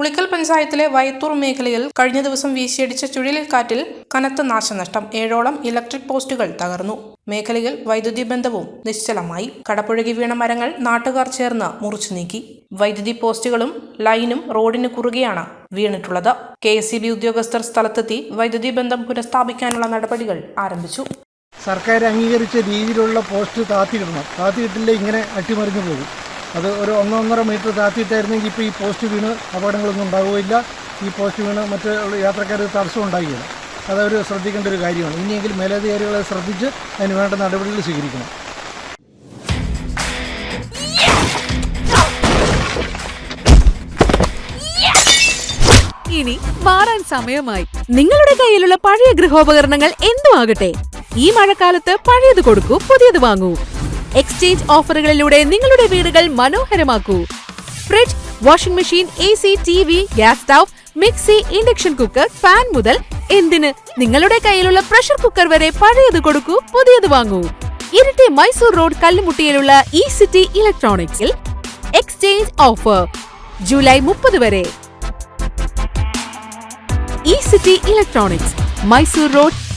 ഉളിക്കൽ പഞ്ചായത്തിലെ വയത്തൂർ മേഖലയിൽ കഴിഞ്ഞ ദിവസം വീശിയടിച്ച ചുഴലിക്കാറ്റിൽ കനത്ത നാശനഷ്ടം. ഏഴോളം ഇലക്ട്രിക് പോസ്റ്റുകൾ തകർന്നു. മേഖലയിൽ വൈദ്യുതി ബന്ധവും നിശ്ചലമായി. കടപ്പുഴകി വീണ മരങ്ങൾ നാട്ടുകാർ ചേർന്ന് മുറിച്ചു നീക്കി. വൈദ്യുതി പോസ്റ്റുകളും ലൈനും റോഡിന് കുറുകെയാണ് വീണിട്ടുള്ളത്. കെ ഉദ്യോഗസ്ഥർ സ്ഥലത്തെത്തി വൈദ്യുതി ബന്ധം പുനഃസ്ഥാപിക്കാനുള്ള നടപടികൾ ആരംഭിച്ചു. സർക്കാർ അംഗീകരിച്ച രീതിയിലുള്ള പോസ്റ്റ് താത്തിയിടണം. താത്തിയിട്ടില്ല ഇങ്ങനെ അട്ടിമറിഞ്ഞു പോകും. അത് ഒരു ഒന്നൊന്നര മീറ്റർ താത്തിയിട്ടായിരുന്നെങ്കിൽ ഇപ്പോൾ ഈ പോസ്റ്റ് വീണ് അപകടങ്ങളൊന്നും ഉണ്ടാവുകയില്ല. ഈ പോസ്റ്റ് വീണ് മറ്റ് യാത്രക്കാർ തടസ്സം ഉണ്ടാകില്ല അതവർ ശ്രദ്ധിക്കേണ്ട ഒരു കാര്യമാണ്. ഇനിയെങ്കിലും മേലധികാരികളെ ശ്രദ്ധിച്ച് അതിന് വേണ്ട നടപടികൾ സ്വീകരിക്കണം. ഇനി മാറാൻ സമയമായി. നിങ്ങളുടെ കയ്യിലുള്ള പഴയ ഗൃഹോപകരണങ്ങൾ എന്തും ആകട്ടെ ഈ മഴക്കാലത്ത് പഴയത് കൊടുക്കൂ പുതിയത് വാങ്ങൂ. എക്സ്ചേഞ്ച് ഓഫറുകളിലൂടെ നിങ്ങളുടെ വീടുകൾ മനോഹരമാക്കൂ. Fridge washing machine A C T V gas stove mixie induction cooker fan മുതൽ എന്തിന്? നിങ്ങളുടെ കയ്യിലുള്ള പ്രഷർ കുക്കർ വരെ പഴയത് കൊടുക്കൂ പുതിയത് വാങ്ങൂ. ഇരട്ടി മൈസൂർ റോഡ് കല്ലുമുട്ടിയിലുള്ള ഇ സിറ്റി ഇലക്ട്രോണിക്സിൽ എക്സ്ചേഞ്ച് ഓഫർ ജൂലൈ മുപ്പത് വരെ. E city electronics Mysore road